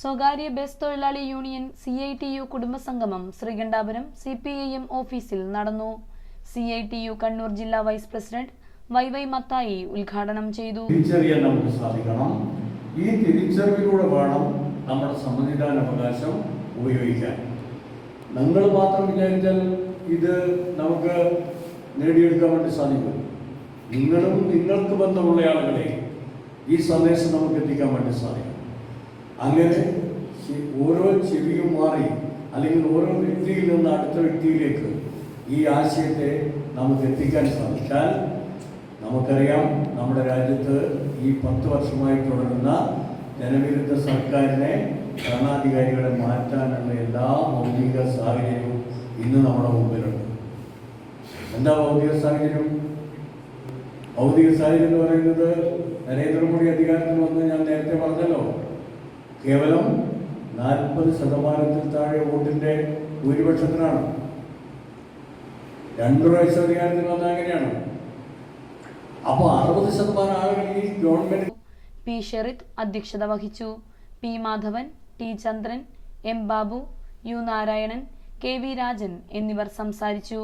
സ്വകാര്യ ബസ് തൊഴിലാളി union C I T U കുടുംബസംഗമം Sreekandapuram C P I M ഓഫീസിൽ നടന്നു. C I T U Kannur ജില്ലാ vice president Y Y Mathai ഉദ്ഘാടനം ചെയ്തു. തിരിച്ചറിയാൻ നമുക്ക് സാധിക്കണം. ഈ തിരിച്ചറിവിലൂടെ വേണം നമ്മുടെ സമ്മതിദാനാവകാശം ഉപയോഗിക്കാൻ. നിങ്ങൾ മാത്രം വിചാരിച്ചാൽ ഇത് നമുക്ക് നേടിയെടുക്കാൻ വേണ്ടി സാധിക്കും. നിങ്ങളും നിങ്ങൾക്ക് ബന്ധമുള്ള ആളുകളെ ഈ സന്ദേശം നമുക്ക് എത്തിക്കാൻ വേണ്ടി സാധിക്കും. അങ്ങനെ ഓരോ ചെവിയും മാറി അല്ലെങ്കിൽ ഓരോ വ്യക്തിയിൽ നിന്ന് അടുത്ത വ്യക്തിയിലേക്ക് ഈ ആശയത്തെ നമുക്ക് എത്തിക്കാൻ സാധിച്ചാൽ നമുക്കറിയാം നമ്മുടെ രാജ്യത്ത് ഈ പത്ത് വർഷമായി തുടരുന്ന ജനവിരുദ്ധ സർക്കാരിനെ ഭരണാധികാരികളെ മാറ്റാനുള്ള എല്ലാ ഭൗതിക സാഹചര്യവും ഇന്ന് നമ്മുടെ മുമ്പിലുണ്ട്. എന്താ ഭൗതിക സാഹചര്യം? ഭൗതിക സാഹചര്യം എന്ന് പറയുന്നത് നരേന്ദ്രമോദി അധികാരത്തിൽ വന്ന് ഞാൻ നേരത്തെ പറഞ്ഞല്ലോ കേവലം നാൽപ്പത് ശതമാനത്തിൽ താഴെ വോട്ടിന്റെ ഭൂരിപക്ഷത്തിനാണ്. രണ്ടു പ്രാവശ്യം അധികാരത്തിൽ വന്ന അങ്ങനെയാണ്. അപ്പോൾ അറുപത് ശതമാനം ആളുകൾ ഈ ഗവൺമെന്റ് പി ഷെറിത് അധ്യക്ഷത വഹിച്ചു. P Madhavan T Chandran M Babu U Narayanan K V Rajan എന്നിവർ സംസാരിച്ചു.